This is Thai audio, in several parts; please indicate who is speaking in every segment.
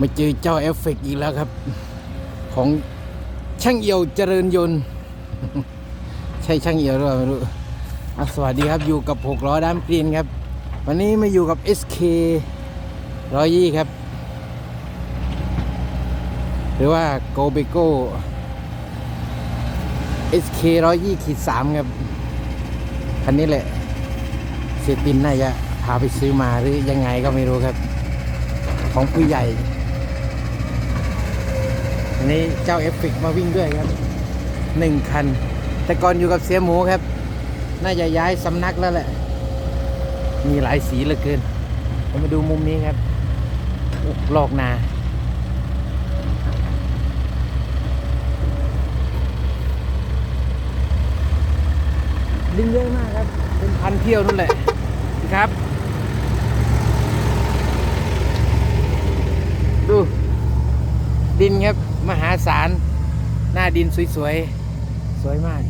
Speaker 1: มาเจอเจ้าเอฟเฟกต์อีกแล้วครับ ของช่างเอียวเจริญยนต์ ใช่ช่างเอียวหรือเปล่าไม่รู้สวัสดีครับอยู่กับหกล้อด้ามกรีนครับ วันนี้มาอยู่กับ SK ร้อยยี่ครับ หรือว่า Go b e g o SK ร้อยยี่ขีดสามครับ คันนี้แหละเสียตินน่าจะพาไปซื้อมาหรือยังไงก็ไม่รู้ครับ ของผู้ใหญ่ อันนี้เจ้าเอฟเฟกมาวิ่งด้วยครับหนึ่งคัน แต่ก่อนอยู่กับเสียหมูครับ น่าจะย้ายสำนักแล้วแหละ มีหลายสีเหลือเกินเรามาดูมุมนี้ครับอุ๊ยลอกนาดินเยอะมากครับ เป็นพันเที่ยวนั่นแหละครับ ดู ดินครับ มหาศาล หน้าดินสวยๆ สวยมาก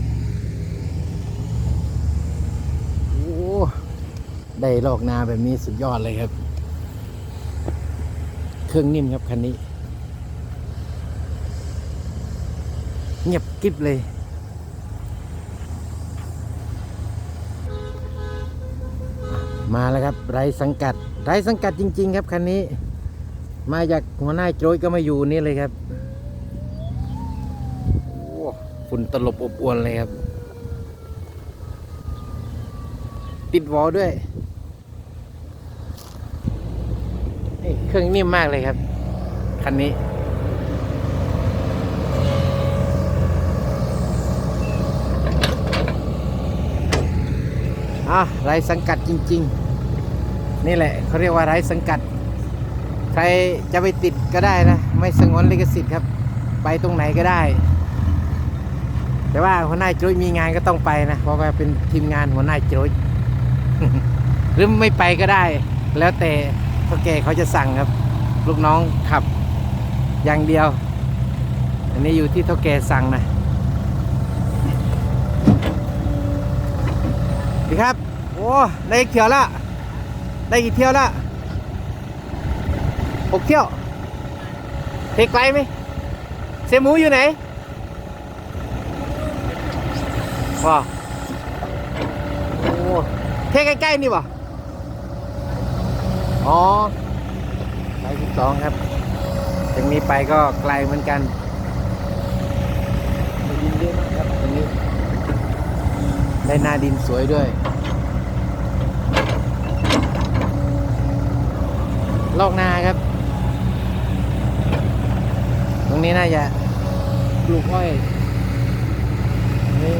Speaker 1: โอ้ได้ลอกนาแบบนี้สุดยอดเลยครับ เครื่องนิ่มครับคันนี้ เงียบกริบเลยมาแล้วครับไรสังกัดไรสังกัดจริง ๆ ครับคันนี้ มาจากหัวหน้าโจยก็มาอยู่นี่เลยครับ ฝุ่นตลบอบอวนเลยครับ ติดวอลด้วยนี่เครื่องนิ่มมากเลยครับ คันนี้ อะไรสังกัดจริง ๆ นี่แหละเขาเรียกว่าไรสังกัด ใครจะไปติดก็ได้นะ ไม่สงวนลิขสิทธิ์ครับ ไปตรงไหนก็ได้ แต่ว่าหัวหน้าโจ้ยมีงานก็ต้องไปนะ เพราะว่าเป็นทีมงานหัวหน้าโจ้ยหรือไม่ไปก็ได้ แล้วแต่เท่าแก่เขาจะสั่งครับ ลูกน้องขับ อย่างเดียว อันนี้อยู่ที่เท่าแก่สั่งนะดีครับ โอ้ได้เที่ยวละได้กี่เที่ยวละหกเที่ยวเทไกลไหมเซมูอยู่ไหน ว้าโอ้เทใกล้ๆนี่บ่อ๋อไปที่สองครับจากนี้ไปก็ไกลเหมือนกันได้ดินเยอะมากครับตรงนี้ได้หน้าดินสวยด้วยลอกนาครับ ตรงนี้น่าจะปลูกอ้อยนี่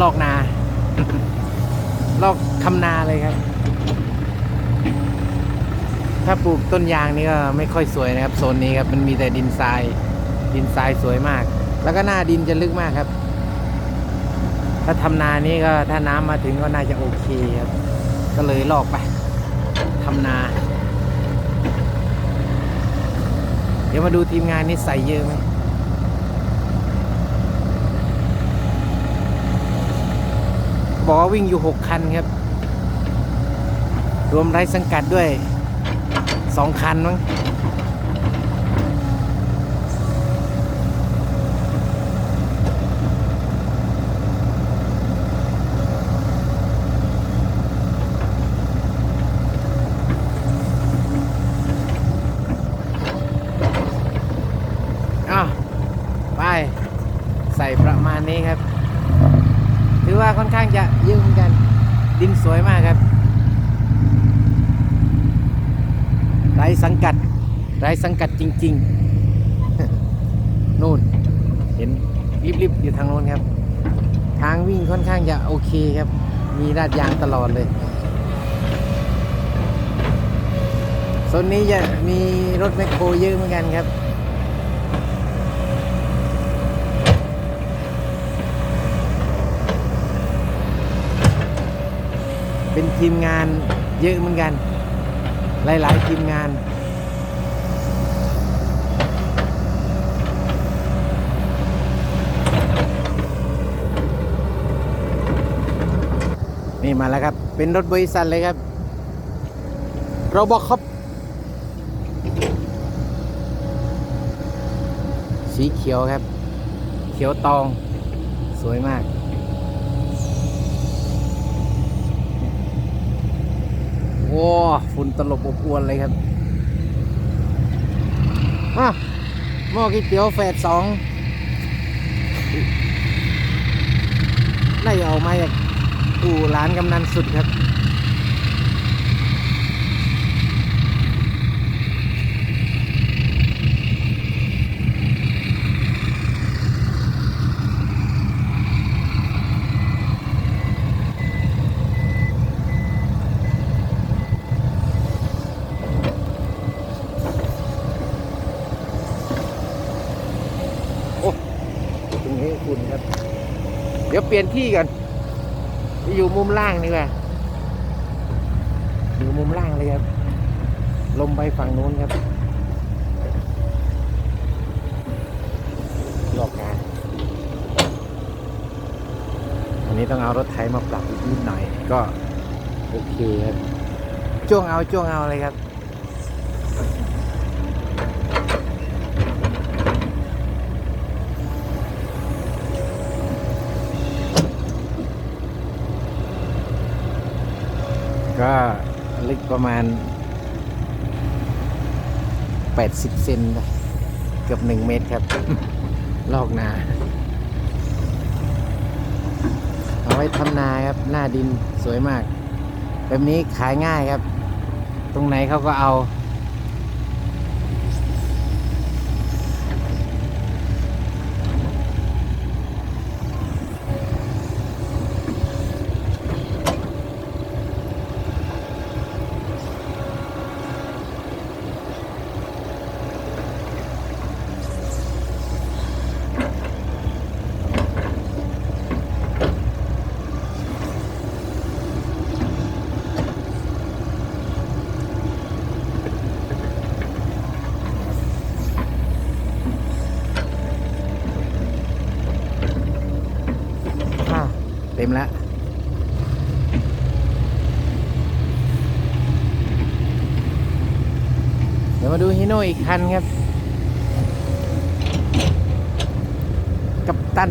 Speaker 1: ลอกนา ลอกคำนาเลยครับ ถ้าปลูกต้นยางนี่ก็ไม่ค่อยสวยนะครับโซนนี้ครับมันมีแต่ดินทราย ดินทรายสวยมาก แล้วก็หน้าดินจะลึกมากครับ ถ้าทำนานี้ก็ถ้าน้ำมาถึงก็น่าจะโอเคครับ ก็เลยลอกไปทำนา เดี๋ยวมาดูทีมงานนี่ใส่เยอะไหม บอกว่าวิ่งอยู่หกคันครับ รวมไร้สังกัดด้วยสองคันมั้งอ้าไป ใส่ประมาณนี้ครับ ว่าค่อนข้างจะเยอะเหมือนกัน ดินสวยมากครับไร้สังกัดไร้สังกัดจริงๆนู่นเห็นริบๆอยู่ทางโน้นครับ ทางวิ่งค่อนข้างจะโอเคครับ มีลาดยางตลอดเลยโซนนี้จะมีรถแมคโครเยอะเหมือนกันครับ เป็นทีมงานเยอะเหมือนกัน หลายๆทีมงาน นี่มาแล้วครับ เป็นรถบริษัทเลยครับโรบอคอปสีเขียวครับ เขียวตอง สวยมาก โอ้ ฝุ่นตลบอบอวนเลยครับมาหม้อก๋วยเตี๋ยวแฝดสองได้ออกมาจากอู่ร้านกำนันสุดครับ โอ้ตรงนี้คุณครับ เปลี่ยนที่กันไปอยู่มุมล่างดีกว่าอยู่มุมล่างเลยครับ ลมไปฝั่งนู้นครับหลอกงานอันนี้ต้องเอารถไถมาปรับอีกนิดหน่อย ก็โอเคครับจ้วงเอาจ้วงเอาเลยครับ ก็ลึก ประมาณ 80 เซนเกือบ 1 เมตรครับ ลอกนา เอาไว้ทำนาครับ หน้าดินสวยมาก แบบนี้ขายง่ายครับ ตรงไหนเขาก็เอา มแล้วเดี๋ยวมาดูฮิโน่อีกคันครับ กับตัน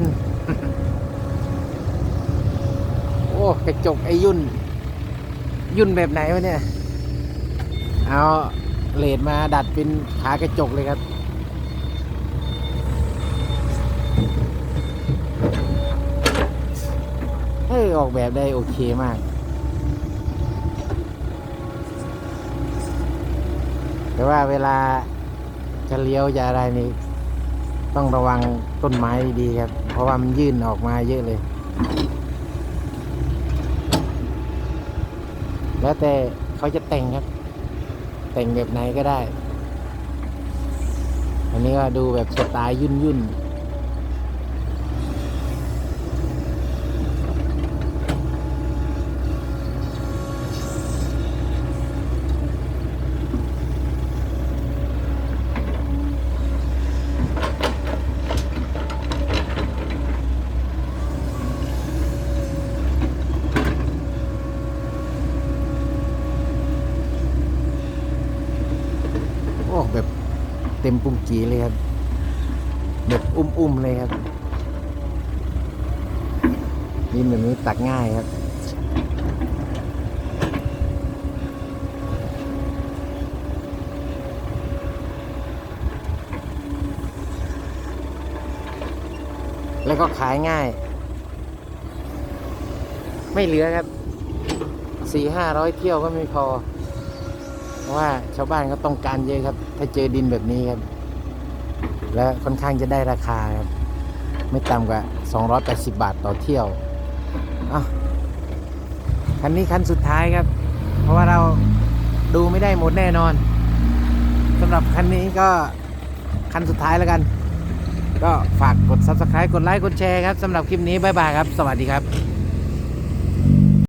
Speaker 1: โอ้ กระจกไอ้ยุ่น ยุ่นแบบไหนวะเนี่ย เอาเลดมาดัดเป็นขากระจกเลยครับ เฮ้ย ออกแบบได้โอเคมากแต่ว่าเวลาจะเลี้ยวจะอะไรนี่ต้องระวังต้นไม้ดีครับ เพราะว่ามันยื่นออกมาเยอะเลย แล้วแต่เขาจะแต่งครับ แต่งแบบไหนก็ได้ อันนี้ก็ดูแบบสไตล์ยุ่นๆโอ้แบบเต็มปุ้งกีเลยครับ แบบอุ้มๆเลยครับดินแบบนี้ตักง่ายครับแล้วก็ขายง่าย ไม่เหลือครับสี่ห้าร้อยเที่ยวก็ไม่พอ เพราะว่าชาวบ้านก็ต้องการเยอะครับ ถ้าเจอดินแบบนี้ครับ และค่อนข้างจะได้ราคาครับ ไม่ต่ำกว่า 280 บาทต่อเที่ยวอะคันนี้คันสุดท้ายครับ เพราะว่าเราดูไม่ได้หมดแน่นอนสำหรับคันนี้ก็คันสุดท้ายแล้วกัน ก็ฝากกด subscribe กดไลค์กดแชร์ครับสำหรับคลิปนี้บ๊ายบายครับ สวัสดีครับ